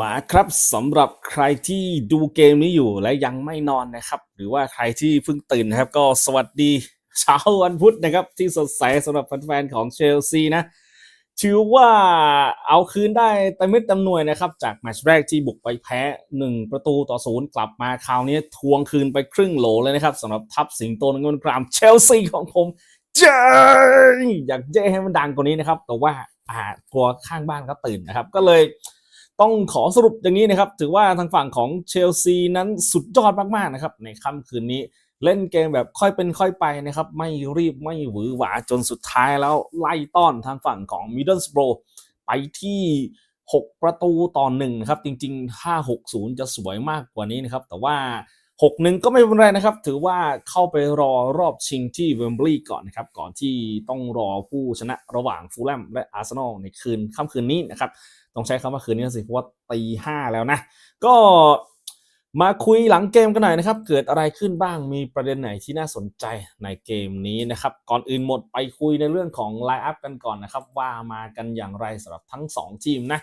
มาครับสำหรับใครที่ดูเกมนี้อยู่และยังไม่นอนนะครับ หรือว่าใครที่เพิ่งตื่นนะครับ ก็สวัสดีเช้าวันพุธนะครับ ที่สดใสสำหรับแฟนๆของเชลซีนะถือว่าเอาคืนได้เต็มเม็ดเต็มหน่วยนะครับ จากแมตช์แรกที่บุกไปแพ้ 1 ประตูต่อศูนย์กลับมาคราวนี้ทวงคืนไปครึ่งโหลเลยนะครับสำหรับทัพสิงโตนเงินกรามเชลซีของผมเจ้อยากเจ้ให้มันดังกว่านี้นะครับ แต่ว่าอ่ากลัวข้างบ้านเขาตื่นนะครับ ก็เลย ต้องขอสรุปอย่างนี้นะครับ ถือว่าทางฝั่งของเชลซีนั้นสุดยอดมากๆนะครับ ในค่ำคืนนี้เล่นเกมแบบค่อยเป็นค่อยไปนะครับ ไม่รีบไม่หวือหวาจนสุดท้ายแล้วไล่ต้อนทางฝั่งของมิดเดิลสโบรไปที่ 6 ประตูต่อหนึ่งนะครับ จริงๆ ถ้า 6-0 จะสวยมากกว่านี้นะครับ แต่ว่า 6-1 ก็ไม่เป็นไรนะครับ ถือว่าเข้าไปรอรอบชิงที่เวมบลีย์ก่อนนะครับ ก่อนที่ต้องรอผู้ชนะระหว่างฟูลแลมและอาร์เซนอลในคืนค่ำคืนนี้นะครับ ต้องใช้คำว่าคืนนี้สิเพราะว่าตีห้าแล้วนะ ก็มาคุยหลังเกมกันหน่อยนะครับ เกิดอะไรขึ้นบ้างมีประเด็นไหนที่น่าสนใจในเกมนี้นะครับ ก่อนอื่นหมดไปคุยในเรื่องของไลน์อัพกันก่อนนะครับ ว่ามากันอย่างไรสำหรับทั้ง 2 ทีมนะ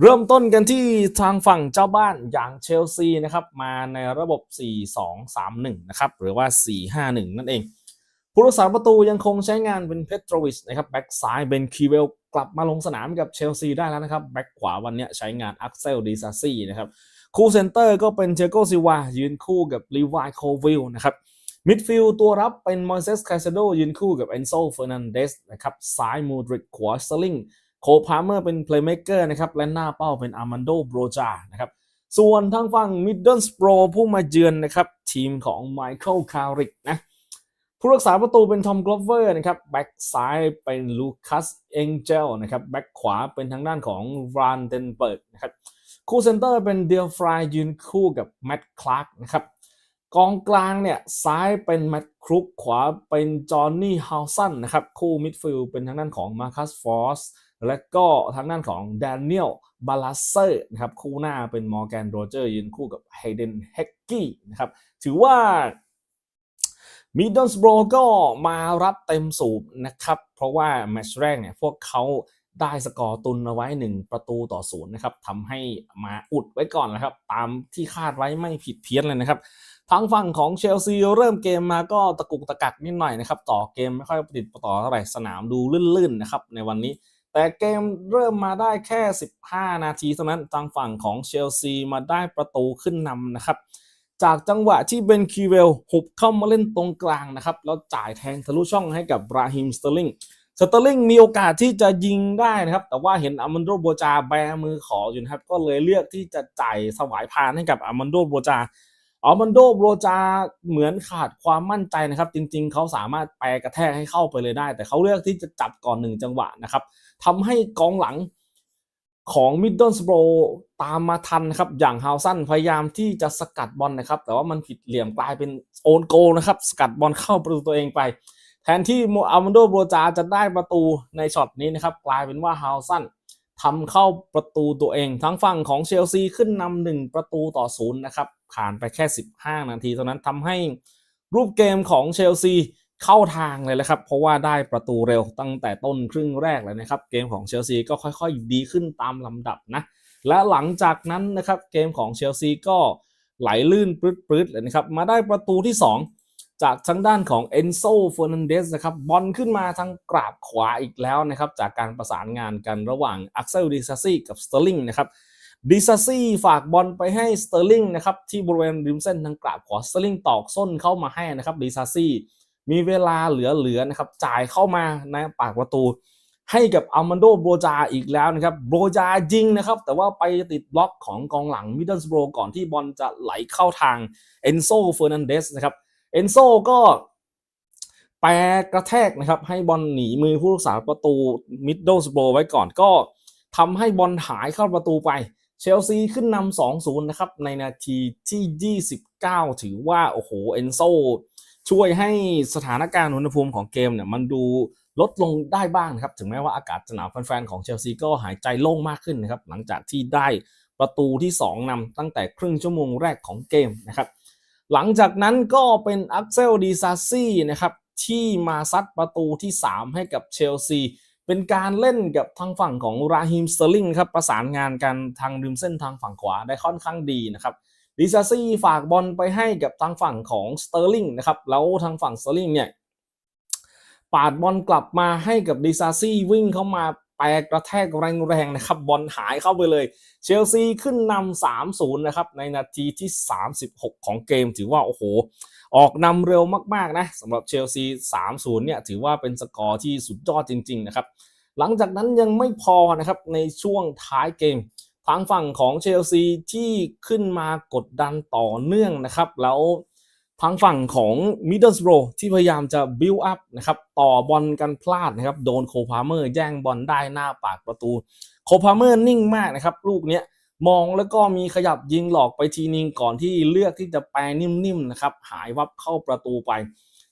เริ่มต้นกันที่ทางฝั่งเจ้าบ้านอย่างเชลซีนะครับ มาในระบบ 4-2-3-1 นะครับ หรือว่า 4-5-1 นั่นเองผู้รักษาประตูยังคงใช้งานเป็นเพโตรวิชนะครับแบ็กซ้ายเบนคีเวล กลับมาลงสนามกับเชลซีได้แล้วนะครับแบ็กขวาวันนี้ใช้งานอักเซลดีซาซี่นะครับคู่เซนเตอร์ก็เป็นเจโกซิวายืนคู่กับลีวายโควิลนะครับมิดฟิลด์ตัวรับเป็นมอยเซสคาเซโดยืนคู่กับเอนโซเฟอร์นันเดสนะครับซ้ายมูดริกขวาสลิงโคพาเมอร์เป็นเพลย์เม k เกอร์นะครับและหน้าเป้าเป็นอาร์มันโดโบรจานะครับส่วนทางฝั่งมิดเดิลสโปรผู้มาเยือนนะครับ ทีมของไมเคิลคาริกนะ ผู้รักษาประตูเป็นทอมกลอฟเวอร์นะครับแบ็กซ้ายเป็นลูคัสเองเจลนะครับแบ็กขวาเป็นทางด้านของรานเดนเบิร์กนะครับคู่เซนเตอร์เป็นเดียฟรายยืนคู่กับแมตต์คลาร์กนะครับกองกลางเนี่ยซ้ายเป็นแมตต์ครุกขวาเป็นจอห์นนี่ฮาวสันนะครับคู่มิดฟิลด์เป็นทางด้านของมาคัสฟอสและก็ทางด้านของแดเนียลบาลาเซอร์นะครับคู่หน้าเป็นมอร์แกนโรเจอร์ยืนคู่กับเฮเดนเฮกกี้นะครับถือว่า มิดเดิลสโบรก็มารับเต็มสูบนะครับ เพราะว่าแมตช์แรกเนี่ยพวกเขาได้สกอร์ตุนเอาไว้ 1 ประตูต่อศูนย์นะครับทำให้มาอุดไว้ก่อนนะครับ ตามที่คาดไว้ไม่ผิดเพี้ยนเลยนะครับทางฝั่งของเชลซีเริ่มเกมมาก็ตะกุกตะกักนิดหน่อยนะครับ ต่อเกมไม่ค่อยติดต่อเท่าไหร่สนามดูลื่นๆนะครับในวันนี้ แต่เกมเริ่มมาได้แค่ 15 นาทีเท่านั้นทางฝั่งของเชลซีมาได้ประตูขึ้นนำนะครับ จากจังหวะที่เบนคีเวลหุบเข้ามาเล่นตรงกลางนะครับ แล้วจ่ายแทงทะลุช่องให้กับบราฮิมสเตอร์ลิงสเตอร์ลิงมีโอกาสที่จะยิงได้นะครับ แต่ว่าเห็นอามันโดโบจาแบมือขออยู่นะครับ ก็เลยเลือกที่จะจ่ายสวายพานให้กับอามันโดโบจาอามันโดโบจาเหมือนขาดความมั่นใจนะครับ จริง ๆ เขาสามารถแปรกระแทกให้เข้าไปเลยได้ แต่เขาเลือกที่จะจับก่อนหนึ่งจังหวะนะครับทำให้กองหลัง ของมิดเดิลสโบรตามมาทันนะครับ อย่างฮาวสันพยายามที่จะสกัดบอลนะครับ แต่ว่ามันผิดเหลี่ยมกลายเป็นโอนโกนะครับ สกัดบอลเข้าประตูตัวเองไป แทนที่โมอามันโดโบจาจะได้ประตูในช็อตนี้นะครับ กลายเป็นว่าฮาวสันทำเข้าประตูตัวเอง ทั้งฝั่งของเชลซีขึ้นนำหนึ่งประตูต่อศูนย์นะครับผ่านไปแค่ 15 นาทีเท่านั้นทำให้รูปเกมของเชลซี เข้าทางเลยแหละครับ เพราะว่าได้ประตูเร็วตั้งแต่ต้นครึ่งแรกเลยนะครับ เกมของเชลซีก็ค่อยๆ ดีขึ้นตามลำดับนะ และหลังจากนั้นนะครับเกมของเชลซีก็ไหลลื่นปลื้ดๆเลยนะครับ มาได้ประตูที่ 2 จากทางด้านของเอนโซเฟอร์นันเดสนะครับบอลขึ้นมาทางกราบขวาอีกแล้วนะครับ จากการประสานงานกันระหว่างอักเซลดิซาซี่กับสเตอร์ลิงนะครับดิซาซี่ฝากบอลไปให้สเตอร์ลิงนะครับที่บริเวณริมเส้นทางกราบขวาสเตอร์ลิงตอกส้นเข้ามาให้นะครับดิซาซี่ มีเวลาเหลือๆนะครับจ่ายเข้ามาในปากประตู ให้กับอัลมันโดโบจาอีกแล้วนะครับโบจายิงนะครับ แต่ว่าไปติดบล็อกของกองหลังมิดเดิลสโบรก่อนที่บอลจะไหลเข้าทางเอนโซเฟอร์นันเดสนะครับเอนโซก็แปรกระแทกนะครับ ให้บอลหนีมือผู้รักษาประตูมิดเดิลสโบรไว้ก่อนก็ทำให้บอลหายเข้าประตูไปเชลซีขึ้นนำ2-0 นะครับ ในนาทีที่ 29 ถือว่า โอ้โห เอนโซ ช่วยให้สถานการณ์อุณหภูมิของเกมเนี่ยมันดูลดลงได้บ้างนะครับถึงแม้ว่าอากาศจะหนาวแฟนๆของเชลซีก็หายใจโล่งมากขึ้นนะครับหลังจากที่ได้ประตูที่ 2นำตั้งแต่ครึ่งชั่วโมงแรกของเกมนะครับหลังจากนั้นก็เป็นอักเซลดีซาซี่นะครับที่มาซัดประตูที่ 3 ให้กับเชลซีเป็นการเล่นกับทางฝั่งของราฮิมสเตอร์ลิงครับประสานงานกันทางริมเส้นทางฝั่งขวาได้ค่อนข้างดีนะครับ ดิซาซี่ฝากบอลไปให้กับทางฝั่งของสเตอร์ลิงนะครับ แล้วทางฝั่งสเตอร์ลิงเนี่ยปาดบอลกลับมาให้กับดิซาซี่วิ่งเข้ามาแปรกระแทกแรงๆนะครับ บอลหายเข้าไปเลย เชลซีขึ้นนำ3-0 นะครับ ในนาทีที่ 36 ของเกม ถือว่า โอ้โห ออกนำเร็วมาก ๆ นะสำหรับเชลซี 3-0 เนี่ย ถือว่าเป็นสกอร์ที่สุดยอดจริง ๆ นะครับ หลังจากนั้นยังไม่พอนะครับ ในช่วงท้ายเกม ทางฝั่งของเชลซีที่ขึ้นมากดดันต่อเนื่องนะครับ แล้วทางฝั่งของมิดเดิลสโบรที่พยายามจะบิลอัพนะครับต่อบอลกันพลาดนะครับ โดนโคพาเมอร์แย่งบอลได้หน้าปากประตู โคพาเมอร์นิ่งมากนะครับ ลูกเนี้ยมองแล้วก็มีขยับยิงหลอกไปทีนึงก่อนที่เลือกที่จะแปรนิ่มๆนะครับ หายวับเข้าประตูไป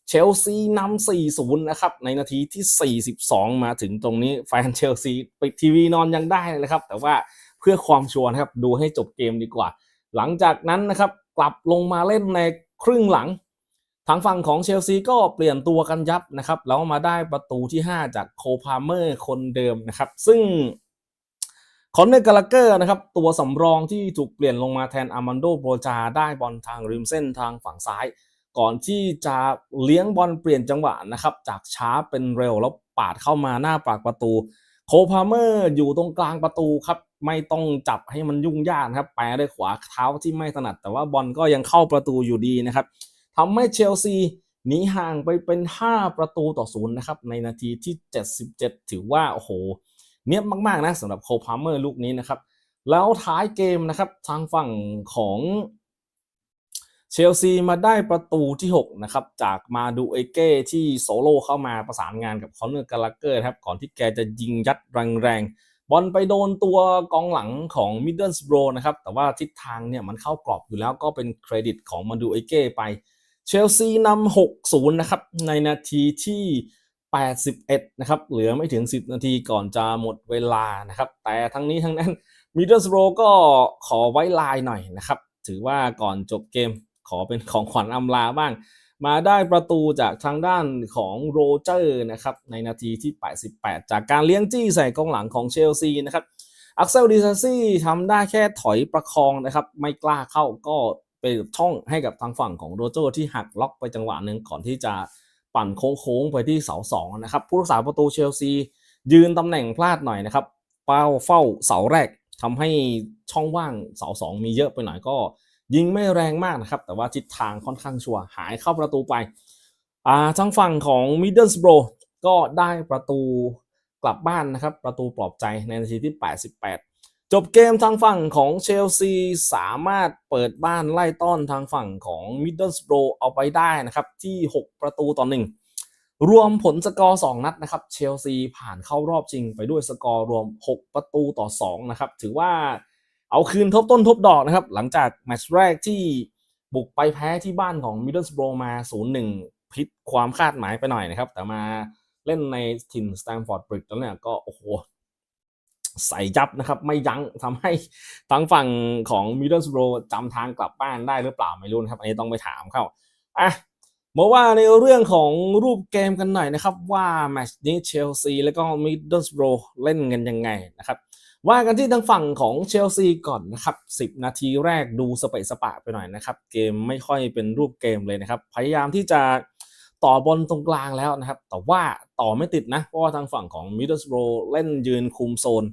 เชลซีนำ4-0 นะครับ ในนาทีที่ 42 มาถึงตรงนี้แฟนเชลซีปิดทีวีนอนยังได้เลยครับ แต่ว่า เพื่อความชัวร์นะครับดูให้จบเกมดีกว่า หลังจากนั้นนะครับกลับลงมาเล่นในครึ่งหลัง ทางฝั่งของเชลซีก็เปลี่ยนตัวกันยับนะครับแล้วมาได้ประตูที่ 5 จากโคพาเมอร์คนเดิมนะครับ ซึ่งคอนเนอร์กาลาเกอร์นะครับตัวสำรองที่ถูกเปลี่ยนลงมาแทนอามันโดโปรจาได้บอลทางริมเส้นทางฝั่งซ้าย ก่อนที่จะเลี้ยงบอลเปลี่ยนจังหวะนะครับจากช้าเป็นเร็วแล้วปาดเข้ามาหน้าปากประตู โคพาเมอร์อยู่ตรงกลางประตูครับ ไม่ต้องจับให้มันยุ่งยากนะครับแปรด้วยขวาเท้าที่ไม่ถนัด แต่ว่าบอลก็ยังเข้าประตูอยู่ดีนะครับทำให้เชลซีหนีห่างไปเป็น 5 ประตูต่อศูนย์นะครับ ในนาทีที่ 77 ถือว่า โอ้โห เนียบมาก ๆ นะสำหรับโคพาเมอร์ลูกนี้นะครับ แล้วท้ายเกมนะครับ ทางฝั่งของ เชลซีมาได้ประตูที่ 6 นะครับ จากมาดูเอเก้ที่โซโล่เข้ามาประสานงานกับคอนเนอร์กาลาเกอร์ครับ ก่อนที่แกจะยิงยัดแรงๆ บอลไปโดนตัวกองหลังของมิดเดิลสโบรนะครับ แต่ว่าทิศทางเนี่ยมันเข้ากรอบอยู่แล้วก็เป็นเครดิตของมาดูเอเก้ไป เชลซีนำ6-0 นะครับ ในนาทีที่ 81 นะครับ เหลือไม่ถึง 10 นาทีก่อนจะหมดเวลานะครับ แต่ทั้งนี้ทั้งนั้นมิดเดิลสโบรก็ขอไว้ลายหน่อยนะครับ ถือว่าก่อนจบเกม ขอเป็นของขวัญอำลาบ้าง มาได้ประตูจากทางด้านของโรเจอร์นะครับในนาทีที่ 88 จากการเลี้ยงจี้ใส่กองหลังของเชลซีนะครับอักเซลดิซาซี่ทำได้แค่ถอยประคองนะครับ ไม่กล้าเข้าก็เป็นช่องให้กับทางฝั่งของโรเจอร์ที่หักล็อกไปจังหวะหนึ่งก่อนที่จะปั่นโค้งๆไปที่เสาสองนะครับผู้รักษาประตูเชลซี ยืนตำแหน่งพลาดหน่อยนะครับเป้าเฝ้าเสาแรกทำให้ช่องว่างเสาสองมีเยอะไปหน่อยก็ ยิงไม่แรงมากนะครับ แต่ว่าทิศทางค่อนข้างชัวร์หายเข้าประตูไปอ่าทางฝั่งของมิดเดิลสโบรก็ได้ประตูกลับบ้านนะครับ ประตูปลอบใจในนาทีที่ 88 จบเกมทางฝั่งของเชลซีสามารถเปิดบ้านไล่ต้อนทางฝั่งของมิดเดิลสโบรเอาไปได้นะครับ ที่ 6 ประตูต่อ1รวมผลสกอร์ 2 นัดนะครับ เชลซีผ่านเข้ารอบจริงไปด้วยสกอร์รวม 6 ประตูต่อ 2 นะครับ ถือว่า เอาคืนทบต้นทบดอกนะครับ หลังจากแมตช์แรกที่บุกไปแพ้ที่บ้านของมิดเดิลสโบรมา 0-1พลิกความคาดหมายไปหน่อยนะครับ แต่มาเล่นในถิ่นสแตมฟอร์ดบริดจ์แล้วเนี่ยก็โอ้โหใส่ยับนะครับ ไม่ยั้งทำให้ทางฝั่งของมิดเดิลสโบรจำทางกลับบ้านได้หรือเปล่าไม่รู้นะครับ อันนี้ต้องไปถามเขาอะมาว่าในเรื่องของรูปเกมกันหน่อยนะครับ ว่าแมตช์นี้เชลซีแล้วก็มิดเดิลสโบรเล่นกันยังไงนะครับ ว่ากันที่ทางฝั่งของเชลซีก่อนนะครับ 10 นาทีแรกดูสเปะสปะไปหน่อยนะครับ เกมไม่ค่อยเป็นรูปเกมเลยนะครับ พยายามที่จะต่อบอลตรงกลางแล้วนะครับ แต่ว่าต่อไม่ติดนะ เพราะว่าทางฝั่งของมิดเดิลสโบรเล่นยืนคุมโซน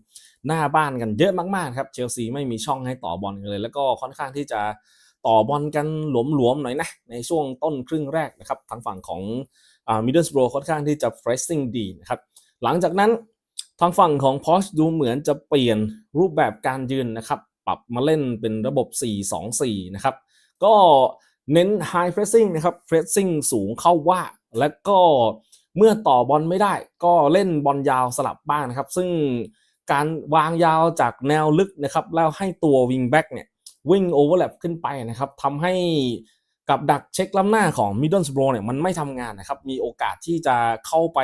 หน้าบ้านกันเยอะมากๆครับเชลซีไม่มีช่องให้ต่อบอลกันเลย แล้วก็ค่อนข้างที่จะต่อบอลกันหลวมๆหน่อยนะในช่วงต้นครึ่งแรกนะครับทางฝั่งของมิดเดิลสโบรค่อนข้างที่จะ pressing ดีนะครับหลังจากนั้น ทางฝั่งของพอชดูเหมือนจะเปลี่ยนรูปแบบการยืนนะครับ ปรับมาเล่นเป็นระบบ 4-2-4 นะครับ ก็เน้น high pressing นะครับ pressing สูงเข้าว่า และก็เมื่อต่อบอลไม่ได้ ก็เล่นบอลยาวสลับบ้างนะครับ ซึ่งการวางยาวจากแนวลึกนะครับ แล้วให้ตัว wing back เนี่ยวิ่ง overlap ขึ้นไปนะครับทำให้กับดักเช็คล้ำหน้าของ Middlesbrough เนี่ยมันไม่ทำงานนะครับ มีโอกาสที่จะเข้าไป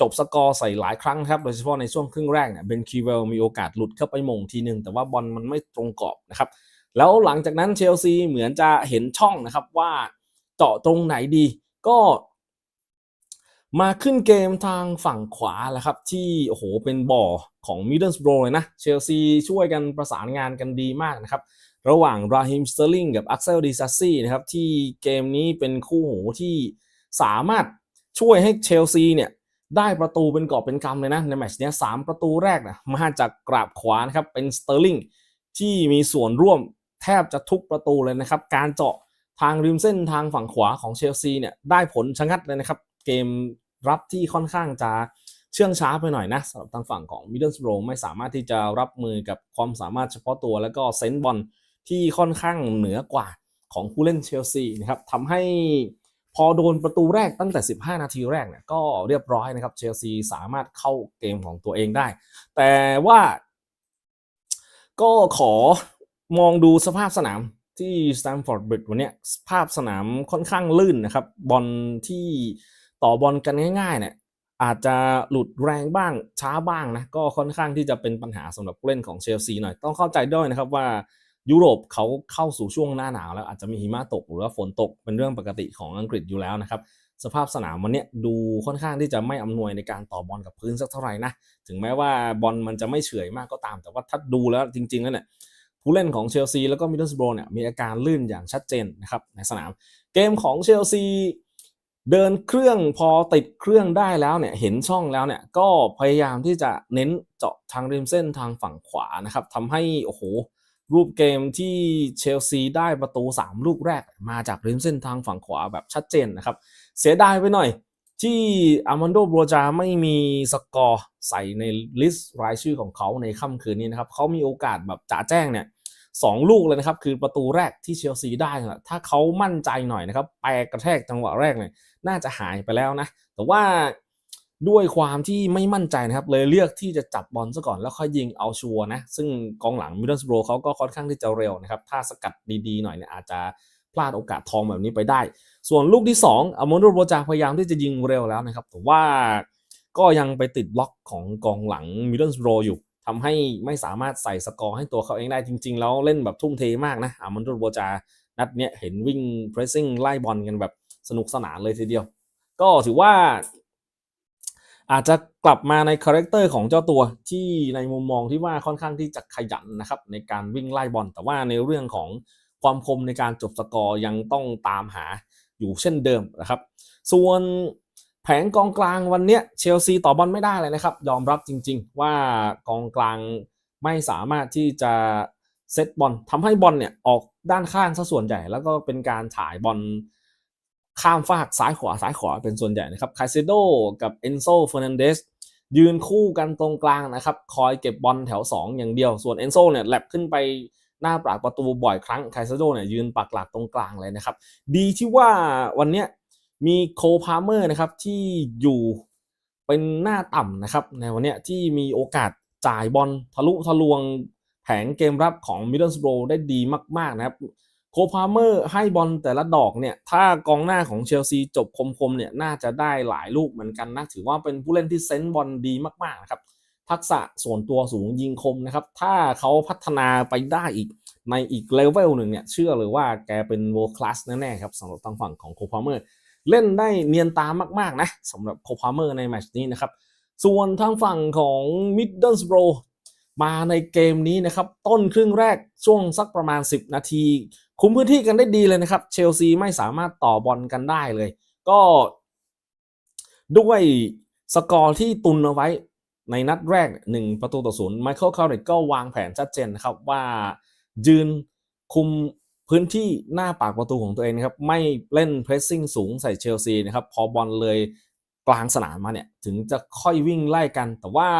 จบสกอร์ใส่หลายครั้งครับ โดยเฉพาะในช่วงครึ่งแรกเนี่ยเบนคีเวลมีโอกาสหลุดเข้าไปมงทีหนึ่งแต่ว่าบอลมันไม่ตรงกรอบนะครับ แล้วหลังจากนั้นเชลซีเหมือนจะเห็นช่องนะครับว่าเจาะตรงไหนดีก็มาขึ้นเกมทางฝั่งขวาแล้วครับ ที่โอ้โหเป็นบ่อของมิดเดิลสโบรเลยนะเชลซีช่วยกันประสานงานกันดีมากนะครับ ระหว่างราฮิมสเตอร์ลิงกับอักเซลดีซัสซี่นะครับ ที่เกมนี้เป็นคู่หูที่สามารถช่วยให้เชลซีเนี่ย ได้ประตูเป็นกอบเป็นกำเลยนะในแมตช์นี้สามประตูแรกนะมาจากกราบขวานะครับเป็นสเตอร์ลิงที่มีส่วนร่วมแทบจะทุกประตูเลยนะครับ การเจาะทางริมเส้นทางฝั่งขวาของเชลซีเนี่ยได้ผลชะงัดเลยนะครับ เกมรับที่ค่อนข้างจะเชื่องช้าไปหน่อยนะสำหรับทางฝั่งของมิดเดิลสโบรไม่สามารถที่จะรับมือกับความสามารถเฉพาะตัว แล้วก็เซนส์บอลที่ค่อนข้างเหนือกว่าของผู้เล่นเชลซีนะครับทำให้ พอโดนประตูแรกตั้งแต่ 15 นาทีแรกเนี่ยก็เรียบร้อยนะครับเชลซีสามารถเข้าเกมของตัวเองได้ แต่ว่าก็ขอมองดูสภาพสนามที่สแตมฟอร์ดบริดจ์วันนี้สภาพสนามค่อนข้างลื่นนะครับ บอลที่ต่อบอลกันง่ายๆเนี่ยอาจจะหลุดแรงบ้างช้าบ้างนะก็ค่อนข้างที่จะเป็นปัญหาสำหรับผู้เล่นของเชลซีหน่อย ต้องเข้าใจด้วยนะครับว่า ยุโรปเขาเข้าสู่ช่วงหน้าหนาวแล้วอาจจะมีหิมะตกหรือว่าฝนตกเป็นเรื่องปกติของอังกฤษอยู่แล้วนะครับสภาพสนามวันเนี้ยดูค่อนข้างที่จะไม่อำนวยในการต่อบอลกับพื้นสักเท่าไหร่นะถึงแม้ว่าบอลมันจะไม่เฉื่อยมากก็ตาม แต่ว่าถ้าดูแล้วจริงๆแล้วเนี่ยผู้เล่นของเชลซีแล้วก็มิดเดิลสโบรเนี่ยมีอาการลื่นอย่างชัดเจนนะครับในสนาม เกมของเชลซีเดินเครื่องพอติดเครื่องได้แล้วเนี่ยเห็นช่องแล้วเนี่ยก็พยายามที่จะเน้นเจาะทางริมเส้นทางฝั่งขวานะครับทำให้โอ้โห รูปเกมที่เชลซีได้ประตู 3 ลูกแรกมาจากริมเส้นทางฝั่งขวาแบบชัดเจนนะครับ เสียดายไปหน่อยที่อามันโดโบรจาไม่มีสกอร์ใส่ในลิสต์รายชื่อของเขาในค่ำคืนนี้นะครับ เขามีโอกาสแบบจ่าแจ้งเนี่ยสองลูกเลยนะครับ คือประตูแรกที่เชลซีได้นะถ้าเขามั่นใจหน่อยนะครับแปกระแทกจังหวะแรกเนี่ยน่าจะหายไปแล้วนะ แต่ว่า ด้วยความที่ไม่มั่นใจนะครับ เลยเลือกที่จะจับบอลซะก่อนแล้วค่อยยิงเอาชัวร์นะ ซึ่งกองหลังมิดเดิลสโบรเขาก็ค่อนข้างที่จะเร็วนะครับ ถ้าสกัดดีๆหน่อยเนี่ยอาจจะพลาดโอกาสทองแบบนี้ไปได้ ส่วนลูกที่2อามอนโดโรจาพยายามที่จะยิงเร็วแล้วนะครับแต่ว่าก็ยังไปติดบล็อกของกองหลังมิดเดิลสโบรอยู่ทำให้ไม่สามารถใส่สกอร์ให้ตัวเขาเองได้จริง ๆ แล้วเล่นแบบทุ่มเทมากนะอามอนโดโรจา นัดเนี้ยเห็นวิ่งเพรสซิ่งไล่บอลกันแบบสนุกสนานเลยทีเดียว ก็ถือว่า อาจจะกลับมาในคาแรคเตอร์ของเจ้าตัวที่ในมุมมองที่ว่าค่อนข้างที่จะขยันนะครับในการวิ่งไล่บอลแต่ว่าในเรื่องของความคมในการจบสกอร์ยังต้องตามหาอยู่เช่นเดิมนะครับ ส่วนแผงกองกลางวันนี้เชลซีต่อบอลไม่ได้เลยนะครับ ยอมรับจริง ๆ ว่ากองกลางไม่สามารถที่จะเซตบอลทำให้บอลเนี่ยออกด้านข้างซะส่วนใหญ่ แล้วก็เป็นการถ่ายบอล ข้ามฟากซ้ายขวาซ้ายขวาเป็นส่วนใหญ่นะครับคาเซโดกับเอนโซเฟอร์นันเดสยืนคู่กันตรงกลางนะครับ คอยเก็บบอลแถว 2 อย่างเดียว ส่วนเอนโซเนี่ยแลบขึ้นไปหน้าปากประตูบ่อยครั้งคาเซโดเนี่ยยืนปักหลักตรงกลางเลยนะครับ ดีที่ว่าวันเนี้ยมีโคพาเมอร์นะครับที่อยู่เป็นหน้าต่ำนะครับ ในวันนี้ที่มีโอกาสจ่ายบอลทะลุทะลวงแผงเกมรับของมิดเดิลสโบรได้ดีมาก ๆ นะครับ โคพาเมอร์ให้บอลแต่ละดอกเนี่ย ถ้ากองหน้าของเชลซีจบคมๆเนี่ยน่าจะได้หลายลูกเหมือนกันนะ ถือว่าเป็นผู้เล่นที่เซนส์บอลดีมากๆนะครับ ทักษะส่วนตัวสูงยิงคมนะครับ ถ้าเขาพัฒนาไปได้อีกในอีกเลเวลหนึ่งเนี่ย เชื่อเลยว่าแกเป็น world class แน่ๆครับสำหรับทางฝั่งของโคพาเมอร์ เล่นได้เนียนตามมากๆนะสำหรับโคพาเมอร์ในแมตช์นี้นะครับ ส่วนทางฝั่งของมิดเดิลสโบรมาในเกมนี้นะครับ ต้นครึ่งแรกช่วงสักประมาณ 10 นาที คุมพื้นที่กันได้ดีเลยนะครับ เชลซีไม่สามารถต่อบอลกันได้เลย ก็ด้วยสกอร์ที่ตุนเอาไว้ในนัดแรก 1 ประตูต่อศูนย์ไมเคิลคาร์เรตก็วางแผนชัดเจนนะครับว่ายืนคุมพื้นที่หน้าปากประตูของตัวเองนะครับ ไม่เล่นเพรสซิ่งสูงใส่เชลซีนะครับ พอบอลเลยกลางสนามมาเนี่ย ถึงจะค่อยวิ่งไล่กัน แต่ว่า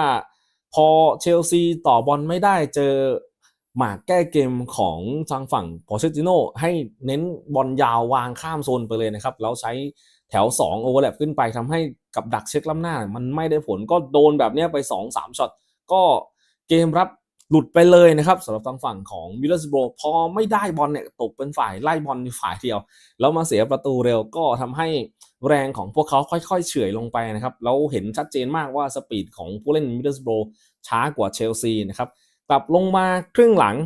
พอเชลซีต่อบอลไม่ได้เจอ หมากแก้เกมของทางฝั่งพอเชติโนให้เน้นบอลยาววางข้ามโซนไปเลยนะครับ แล้วใช้แถว 2 โอเวอร์แลปขึ้นไปทำให้กับดักเช็คล้ำหน้า มันไม่ได้ผลก็โดนแบบนี้ไป 2-3ช็อตก็เกมรับหลุดไปเลยนะครับสำหรับทางฝั่งของมิลเลอร์สโบรพอไม่ได้บอลเนี่ยตกเป็นฝ่ายไล่บอลฝ่ายเดียว แล้วมาเสียประตูเร็วก็ทำให้แรงของพวกเขาค่อยๆ เฉื่อยลงไปนะครับแล้วเห็นชัดเจนมากว่าสปีดของผู้เล่นมิลเลอร์สโบรช้ากว่าเชลซีนะครับ กลับลงมาครึ่งหลัง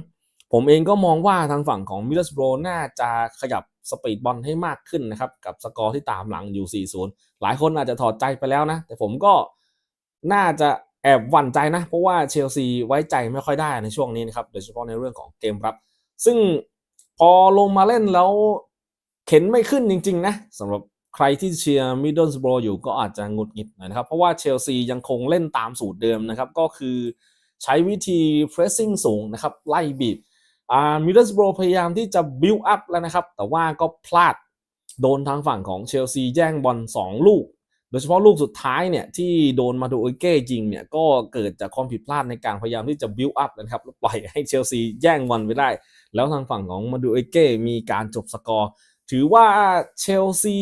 ผมเองก็มองว่าทางฝั่งของมิลเลอร์สโบรน่าจะขยับสปีดบอลให้มากขึ้นนะครับ กับสกอร์ที่ตามหลังอยู่ 4-0 หลายคนอาจจะถอดใจไปแล้วนะ แต่ผมก็น่าจะแอบหวั่นใจนะ เพราะว่าเชลซีไว้ใจไม่ค่อยได้ในช่วงนี้นะครับ โดยเฉพาะในเรื่องของเกมรับ ซึ่งพอลงมาเล่นแล้วเข็นไม่ขึ้นจริง ๆ นะสำหรับใครที่เชียร์มิดเดิลสโบรอยู่ก็อาจจะงุดหงิดหน่อยนะครับ เพราะว่าเชลซียังคงเล่นตามสูตรเดิมนะครับ ก็คือ ใช้วิธี pressing สูงนะครับ ไล่บีบอ่ามิดเดิลสโบรพยายามที่จะ build up แล้วนะครับ แต่ว่าก็พลาดโดนทางฝั่งของเชลซีแย่งบอล2 ลูก โดยเฉพาะลูกสุดท้ายเนี่ยที่โดนมาดูโอเก้จริงเนี่ยก็เกิดจากความผิดพลาดในการพยายามที่จะ build up นะครับแล้วปล่อยให้เชลซีแย่งบอลไปได้ แล้วทางฝั่งของมาดูโอเก้มีการจบสกอร์ ถือว่าเชลซี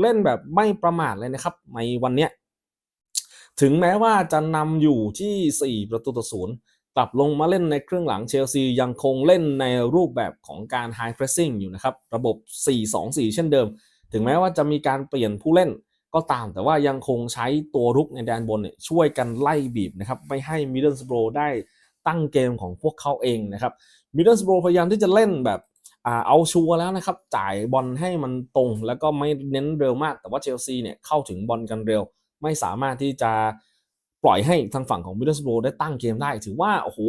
เล่นแบบไม่ประมาทเลยนะครับในวันเนี้ย ถึงแม้ว่าจะนำอยู่ที่ 4 ประตูต่อศูนย์กลับลงมาเล่นในครึ่งหลังเชลซียังคงเล่นในรูปแบบของการ High Pressing อยู่นะครับ ระบบ 4-2-4 เช่นเดิม ถึงแม้ว่าจะมีการเปลี่ยนผู้เล่นก็ตามแต่ว่ายังคงใช้ตัวรุกในแดนบนเนี่ยช่วยกันไล่บีบนะครับ ไม่ให้มิดเดิลสโบรได้ตั้งเกมของพวกเขาเองนะครับมิดเดิลสโบรพยายามที่จะเล่นแบบเอาชัวร์แล้วนะครับ จ่ายบอลให้มันตรง แล้วก็ไม่เน้นเร็วมาก แต่ว่าเชลซีเนี่ยเข้าถึงบอลกันเร็ว ไม่สามารถที่จะปล่อยให้ทางฝั่งของมิดเดิลสโบรได้ตั้งเกมได้ ถือว่าโอ้โห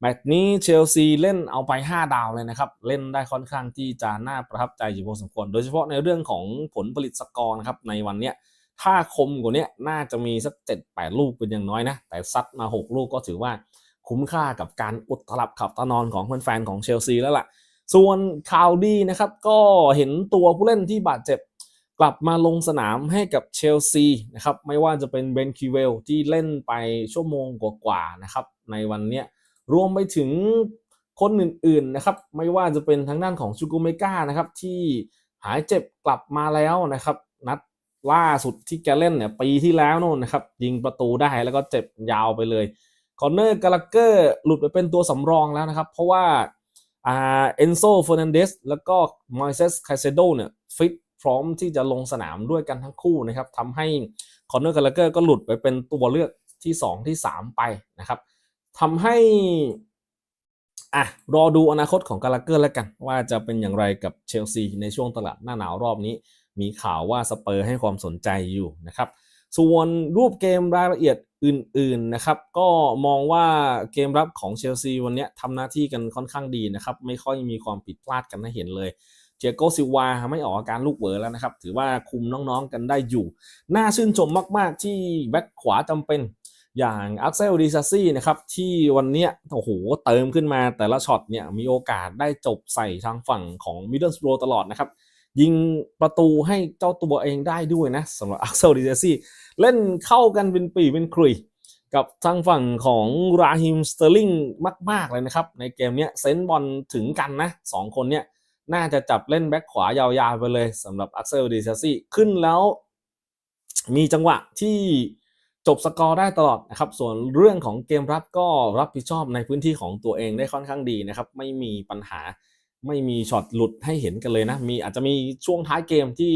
แมตช์นี้เชลซีเล่นเอาไป 5 ดาวเลยนะครับ เล่นได้ค่อนข้างที่จะน่าประทับใจอยู่พอสมควรโดยเฉพาะในเรื่องของผลผลิตสกอร์นะครับในวันเนี้ยถ้าคมกว่านี้น่าจะมีสัก 7-8 ลูกเป็นอย่างน้อยนะ แต่ซัดมา 6 ลูกก็ถือว่าคุ้มค่ากับการอุดตลับขับตานอนของแฟนๆของเชลซีแล้วล่ะ ส่วนข่าวดีนะครับ ก็เห็นตัวผู้เล่นที่บาดเจ็บ กลับมาลงสนามให้กับเชลซีนะครับไม่ว่าจะเป็นเบนคิเวลที่เล่นไปชั่วโมงกว่าๆนะครับในวันนี้รวมไปถึงคนอื่นๆนะครับไม่ว่าจะเป็นทางด้านของชูกูเมกานะครับที่หายเจ็บกลับมาแล้วนะครับนัดล่าสุดที่แกเล่นเนี่ยปีที่แล้วโน่นนะครับยิงประตูได้แล้วก็เจ็บยาวไปเลยคอนเนอร์กาลเกอร์หลุดไปเป็นตัวสำรองแล้วนะครับเพราะว่าอ่าเอนโซเฟอร์นันเดสแล้วก็มอยเซสคาเซโดเนี่ยฟิต พร้อมที่จะลงสนามด้วยกันทั้งคู่นะครับทำให้คอนเนอร์กาลเกอร์ก็หลุดไปเป็นตัวเลือกที่ 2 ที่ 3 ไปนะครับทำให้อะรอดูอนาคตของกาลเกอร์แล้วกัน ว่าจะเป็นอย่างไรกับเชลซีในช่วงตลาดหน้าหนาวรอบนี้ มีข่าวว่าสเปอร์ให้ความสนใจอยู่นะครับส่วนรูปเกมรายละเอียดอื่นๆนะครับก็มองว่าเกมรับของเชลซีวันนี้ทำหน้าที่กันค่อนข้างดีนะครับ ไม่ค่อยมีความผิดพลาดกันให้เห็นเลย เจโกซิวาไม่ออกอาการลูกเวอร์แล้วนะครับ ถือว่าคุมน้องๆกันได้อยู่ น่าชื่นชมมากๆที่แบ็คขวาจำเป็นอย่างอักเซลดีซาซี่นะครับที่วันนี้โอ้โหเติมขึ้นมาแต่ละช็อตเนี่ยมีโอกาสได้จบใส่ทางฝั่งของมิดเดิลสโตรตลอดนะครับ ยิงประตูให้เจ้าตัวเองได้ด้วยนะสำหรับอักเซลดีเซซี่เล่นเข้ากันเป็นปีเป็นครุยกับทางฝั่งของราฮิมสเตอร์ลิงมาก ๆ เลยนะครับ ในเกมเนี้ยเซนบอลถึงกันนะสองคนเนี้ย น่าจะจับเล่นแบ็คขวายาวๆไปเลยสำหรับอักเซลดีเซซี่ขึ้นแล้ว มีจังหวะที่จบสกอร์ได้ตลอดนะครับ ส่วนเรื่องของเกมรับก็รับผิดชอบในพื้นที่ของตัวเองได้ค่อนข้างดีนะครับ ไม่มีปัญหาไม่มีช็อตหลุดให้เห็นกันเลยนะ มีอาจจะมีช่วงท้ายเกมที่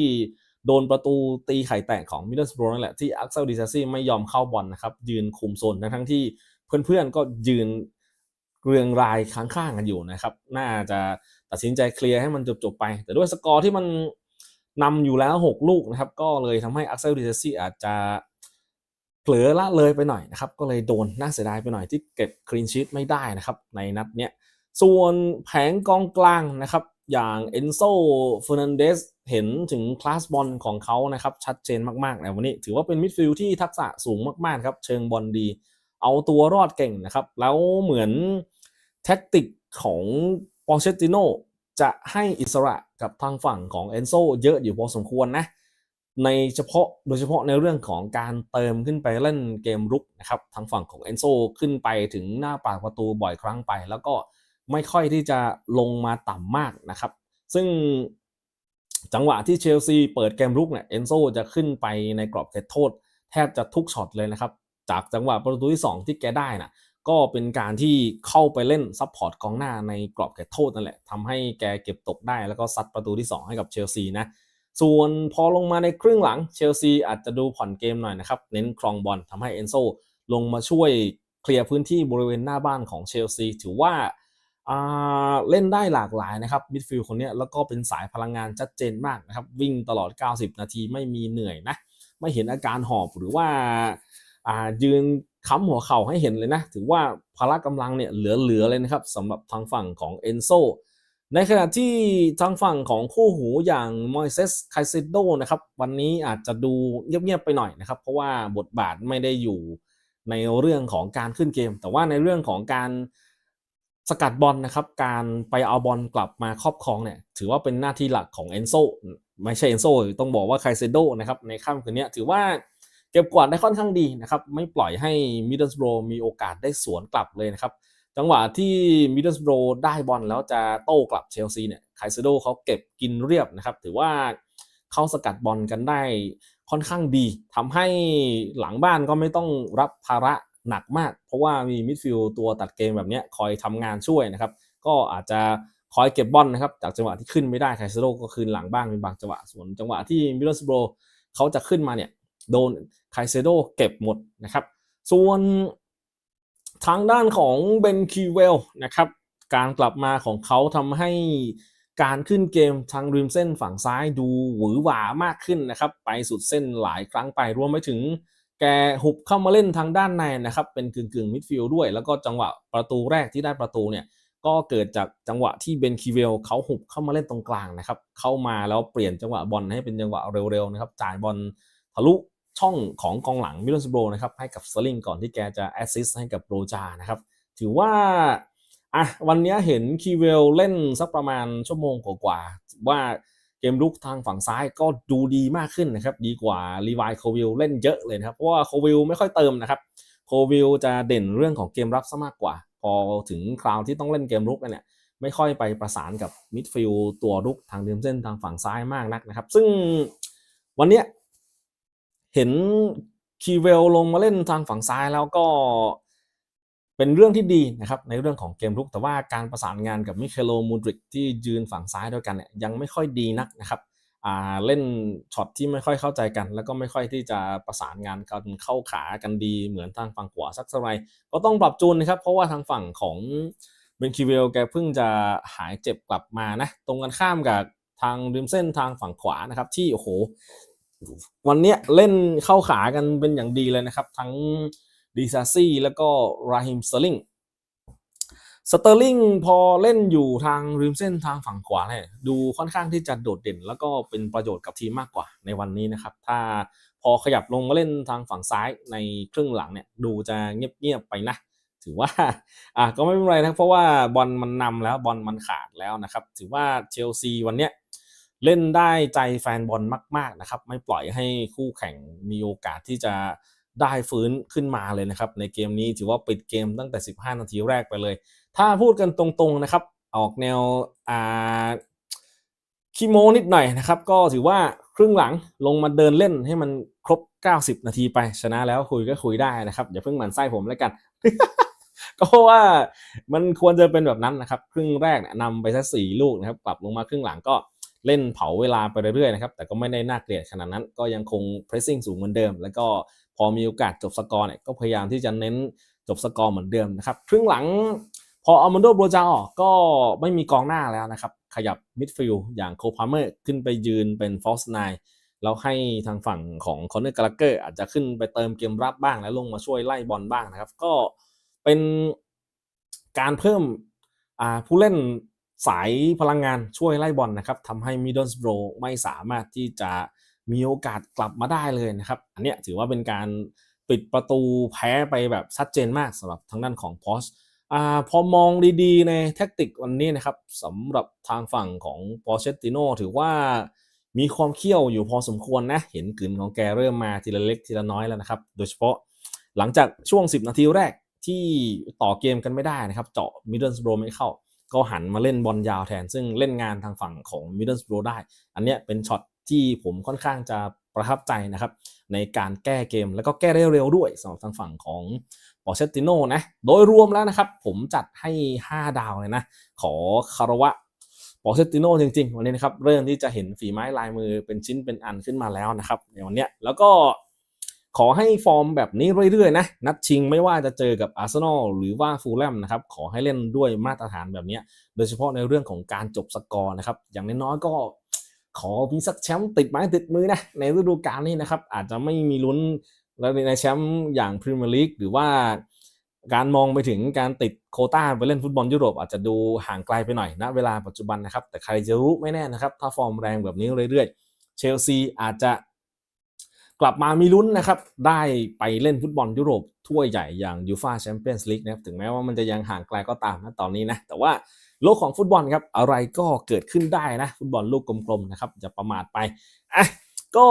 โดนประตูตีไข่แตกของมิดเดิลสโบรนั่นแหละ ที่อักเซลดิซาซี่ไม่ยอมเข้าบอลนะครับ ยืนคุมโซนทั้งที่เพื่อนๆก็ยืนเรียงรายข้างๆกันอยู่นะครับ น่าจะ ตัดสินใจเคลียร์ให้มันจบๆไป แต่ด้วยสกอร์ที่มันนำอยู่แล้ว 6 ลูกนะครับ ก็เลยทำให้อักเซลดิซซี่อาจจะเผลอละเลยไปหน่อยนะครับ ก็เลยโดนน่าเสียดายไปหน่อยที่เก็บคลีนชีตไม่ได้นะครับ ในนัดเนี้ยส่วนแผงกองกลางนะครับ อย่างเอนโซเฟอร์นันเดสเห็นถึงคลาสบอลของเขานะครับ ชัดเจนมากๆในวันนี้ ถือว่าเป็นมิดฟิลด์ที่ทักษะสูงมากๆครับ เชิงบอลดี เอาตัวรอดเก่งนะครับ แล้วเหมือนแท็กติกของ ปอเชติโนจะให้อิสระกับทางฝั่งของเอนโซเยอะอยู่พอสมควรนะ ในเฉพาะโดยเฉพาะในเรื่องของการเติมขึ้นไปเล่นเกมรุกนะครับทางฝั่งของเอนโซขึ้นไปถึงหน้าปากประตูบ่อยครั้งไป แล้วก็ไม่ค่อยที่จะลงมาต่ำมากนะครับ ซึ่งจังหวะที่เชลซีเปิดเกมรุกเนี่ยเอนโซจะขึ้นไปในกรอบเขตโทษ แทบจะทุกช็อตเลยนะครับ จากจังหวะประตูที่ 2 ที่แกได้นะ ก็เป็นการที่เข้าไปเล่นซับพอร์ตกองหน้าในกรอบเขตโทษนั่นแหละทำให้แกเก็บตกได้แล้วก็ซัดประตูที่ 2 ให้กับเชลซีนะ ส่วนพอลงมาในครึ่งหลังเชลซีอาจจะดูผ่อนเกมหน่อยนะครับ เน้นครองบอลทำให้เอนโซลงมาช่วยเคลียร์พื้นที่บริเวณหน้าบ้านของเชลซีถือว่าาเล่นได้หลากหลายนะครับมิดฟิลด์คนนี้แล้วก็เป็นสายพลังงานชัดเจนมากนะครับ วิ่งตลอด 90 นาทีไม่มีเหนื่อยนะ ไม่เห็นอาการหอบหรือว่าอ่ายืน ค้ำหัวเข่าให้เห็นเลยนะ ถือว่าพละกำลังเนี่ยเหลือๆเลยนะครับสำหรับทางฝั่งของเอนโซในขณะที่ทางฝั่งของคู่หูอย่างมอยเซสไคเซโดนะครับวันนี้อาจจะดูเงียบๆไปหน่อยนะครับ เพราะว่าบทบาทไม่ได้อยู่ในเรื่องของการขึ้นเกม แต่ว่าในเรื่องของการสกัดบอลนะครับ การไปเอาบอลกลับมาครอบครองเนี่ยถือว่าเป็นหน้าที่หลักของเอนโซไม่ใช่เอนโซต้องบอกว่าไคเซโดนะครับในค่ำคืนนี้ถือว่า เก็บกวาดได้ค่อนข้างดีนะครับไม่ปล่อยให้มิดเดิลสโบรมีโอกาสได้สวนกลับเลยนะครับจังหวะที่มิดเดิลสโบรได้บอลแล้วจะโต้กลับเชลซีเนี่ยไคเซโดเขาเก็บกินเรียบนะครับถือว่าเข้าสกัดบอลกันได้ค่อนข้างดีทำให้หลังบ้านก็ไม่ต้องรับภาระหนักมาก เพราะว่ามีมิดฟิลด์ตัวตัดเกมแบบนี้คอยทำงานช่วยนะครับ ก็อาจจะคอยเก็บบอลนะครับ จากจังหวะที่ขึ้นไม่ได้ไคเซโดก็คืนหลังบ้างเป็นบางจังหวะส่วนจังหวะที่มิดเดิลสโบรเขาจะขึ้นมาเนี่ย โดนไคเซโดเก็บหมดนะครับ ส่วนทางด้านของเบนคีเวลนะครับ การกลับมาของเขาทำให้การขึ้นเกมทางริมเส้นฝั่งซ้ายดูหวือหวามากขึ้นนะครับ ไปสุดเส้นหลายครั้งไปรวมไปถึงแกหุบเข้ามาเล่นทางด้านในนะครับ เป็นกึ่งกึ่งมิดฟิลด์ด้วย แล้วก็จังหวะประตูแรกที่ได้ประตูเนี่ย ก็เกิดจากจังหวะที่เบนคีเวลเขาหุบเข้ามาเล่นตรงกลางนะครับ เข้ามาแล้วเปลี่ยนจังหวะบอลให้เป็นจังหวะเร็วๆนะครับ จ่ายบอลทะลุ ช่องของกองหลังมิลเลนสโบรนะครับให้กับสลิงก่อนที่แกจะแอสซิสต์ให้กับโรจานะครับ ถือว่าอะวันนี้เห็นคีเวลเล่นสักประมาณชั่วโมงกว่าๆว่าเกมลุกทางฝั่งซ้ายก็ดูดีมากขึ้นนะครับ ดีกว่าลีวายโควิลเล่นเยอะเลยนะครับ เพราะว่าโควิลไม่ค่อยเติมนะครับโควิลจะเด่นเรื่องของเกมรับซะมากกว่า พอถึงคราวที่ต้องเล่นเกมรุกเนี่ยไม่ค่อยไปประสานกับมิดฟิลด์ตัวรุกทางเดิมเส้นทางฝั่งซ้ายมากนักนะครับ ซึ่งวันนี้ เห็นคีเวลลงมาเล่นทางฝั่งซ้ายแล้วก็เป็นเรื่องที่ดีนะครับในเรื่องของเกมรุก แต่ว่าการประสานงานกับมิเคโลมูดริกที่ยืนฝั่งซ้ายด้วยกันเนี่ยยังไม่ค่อยดีนักนะครับเล่นช็อตที่ไม่ค่อยเข้าใจกัน แล้วก็ไม่ค่อยที่จะประสานงานกันเข้าขากันดีเหมือนทางฝั่งขวาสักเท่าไหร่ก็ต้องปรับจูนนะครับ เพราะว่าทางฝั่งของเบนคิเวลแกเพิ่งจะหายเจ็บกลับมานะ ตรงกันข้ามกับทางริมเส้นทางฝั่งขวานะครับ ที่โอ้โห วันเนี้ยเล่นเข้าขากันเป็นอย่างดีเลยนะครับ ทั้งดีซาซี่แล้วก็ราฮิมสเตอร์ลิงสเตอร์ลิงพอเล่นอยู่ทางริมเส้นทางฝั่งขวาเนี่ยดูค่อนข้างที่จะโดดเด่น แล้วก็เป็นประโยชน์กับทีมมากกว่าในวันนี้นะครับ ถ้าพอขยับลงมาเล่นทางฝั่งซ้ายในครึ่งหลังเนี่ยดูจะเงียบๆไปนะ ถือว่าอะก็ไม่เป็นไรนะเพราะว่าบอลมันนำแล้วบอลมันขาดแล้วนะครับ ถือว่าเชลซีวันเนี้ย เล่นได้ใจแฟนบอลมาก ๆนะครับ ไม่ปล่อยให้คู่แข่งมีโอกาสที่จะได้ฟื้นขึ้นมาเลยนะครับ ในเกมนี้ถือว่าปิดเกมตั้งแต่ 15 นาทีแรกไปเลย ถ้าพูดกันตรงๆนะครับ ออกแนวอ่าคิโมนิดหน่อยนะครับ ก็ถือว่าครึ่งหลังลงมาเดินเล่นให้มันครบ 90 นาทีไปชนะแล้วคุยก็คุยได้นะครับ อย่าเพิ่งหมันไส้ผมแล้วกัน ก็ว่ามันควรจะเป็นแบบนั้นนะครับ ครึ่งแรกเนี่ยนำไปสักสี่ลูกนะครับ กลับลงมาครึ่งหลังก็ เล่นเผาเวลาไปเรื่อยๆนะครับแต่ก็ไม่ได้น่าเกลียดขนาดนั้น ก็ยังคง pressing สูงเหมือนเดิม แล้วก็พอมีโอกาสจบสกอร์เนี่ยก็พยายามที่จะเน้นจบสกอร์เหมือนเดิมนะครับครึ่งหลังพออัลมอนโดโบรจาออกก็ไม่มีกองหน้าแล้วนะครับ ขยับมิดฟิลด์อย่างโคพาเมอร์ขึ้นไปยืนเป็นฟอสไนแล้วให้ทางฝั่งของคอนเนอร์กาลเกอร์อาจจะขึ้นไปเติมเกมรับบ้างแล้วลงมาช่วยไล่บอลบ้างนะครับ ก็เป็นการเพิ่มผู้เล่น สายพลังงานช่วยไล่บอลนะครับทำให้มิดเดิลสโบรไม่สามารถที่จะมีโอกาสกลับมาได้เลยนะครับ อันเนี้ยถือว่าเป็นการปิดประตูแพ้ไปแบบชัดเจนมากสำหรับทางด้านของพอสอ่าพอมองดีๆ ในแท็กติกวันนี้นะครับสำหรับทางฝั่งของปอเชตติโนถือว่ามีความเขี้ยวอยู่พอสมควรนะ เห็นกลิ่นของแกเริ่มมาทีละเล็กทีละน้อยแล้วนะครับ โดยเฉพาะหลังจากช่วง 10 นาทีแรกที่ต่อเกมกันไม่ได้นะครับ เจาะมิดเดิลสโบรไม่เข้า ก็หันมาเล่นบอลยาวแทน ซึ่งเล่นงานทางฝั่งของมิดเดิลสโบรได้ อันเนี้ยเป็นช็อตที่ผมค่อนข้างจะประทับใจนะครับในการแก้เกมแล้วก็แก้ได้เร็วด้วยสำหรับทางฝั่งของปอเชตติโนนะโดยรวมแล้วนะครับ ผมจัดให้ 5 ดาวเลยนะ ขอคารวะปอเชตติโนจริง ๆ วันนี้นะครับ เริ่มที่จะเห็นฝีไม้ลายมือเป็นชิ้นเป็นอันขึ้นมาแล้วนะครับในวันนี้แล้วก็ ขอให้ฟอร์มแบบนี้เรื่อยๆนะ นัดชิงไม่ว่าจะเจอกับอาร์เซนอลหรือว่าฟูลแลมนะครับ ขอให้เล่นด้วยมาตรฐานแบบนี้ โดยเฉพาะในเรื่องของการจบสกอร์นะครับ อย่างน้อยๆก็ขอมีสักแชมป์ติดไม้ติดมือนะ ในฤดูกาลนี้นะครับ อาจจะไม่มีลุ้นแล้วในแชมป์อย่างพรีเมียร์ลีกหรือว่าการมองไปถึงการติดโคต้าไปเล่นฟุตบอลยุโรปอาจจะดูห่างไกลไปหน่อยณเวลาปัจจุบันนะครับ แต่ใครจะรู้ไม่แน่นะครับ ถ้าฟอร์มแรงแบบนี้เรื่อยๆ เชลซีอาจจะ กลับมามีลุ้นนะครับ ได้ไปเล่นฟุตบอลยุโรปถ้วยใหญ่อย่างยูฟาแชมเปี้ยนส์ลีกนะครับถึงแม้ว่ามันจะยังห่างไกลก็ตามนะตอนนี้นะ แต่ว่าโลกของฟุตบอลครับ อะไรก็เกิดขึ้นได้นะ ฟุตบอลลูกกลมๆนะครับอย่าประมาทไปอะก็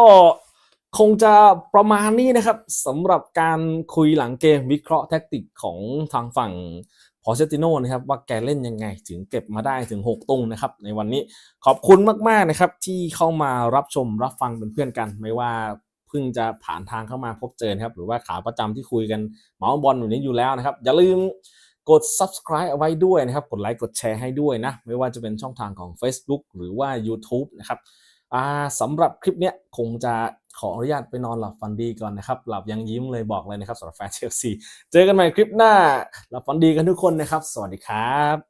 คงจะประมาณนี้นะครับสำหรับการคุยหลังเกมวิเคราะห์แท็กติกของทางฝั่งพอเชติโนนะครับว่าแกเล่นยังไงถึงเก็บมาได้ถึง 6 ตุ้งนะครับ ในวันนี้ขอบคุณมากๆนะครับที่เข้ามารับชมรับฟังเป็นเพื่อนกัน ไม่ว่า เพิ่งจะผ่านทางเข้ามาพบเจอนะครับ หรือว่าขาประจำที่คุยกันเมาส์บอลอยู่นี้อยู่แล้วนะครับ อย่าลืมกด subscribe เอาไว้ด้วยนะครับ กดไลค์กดแชร์ให้ด้วยนะ ไม่ว่าจะเป็นช่องทางของ Facebook หรือว่า YouTube นะครับสำหรับคลิปเนี้ยคงจะขออนุญาตไปนอนหลับฝันดีก่อนนะครับ หลับยังยิ้มเลยบอกเลยนะครับสำหรับแฟนเชลซี เจอกันใหม่คลิปหน้า หลับฝันดีกันทุกคนนะครับ สวัสดีครับ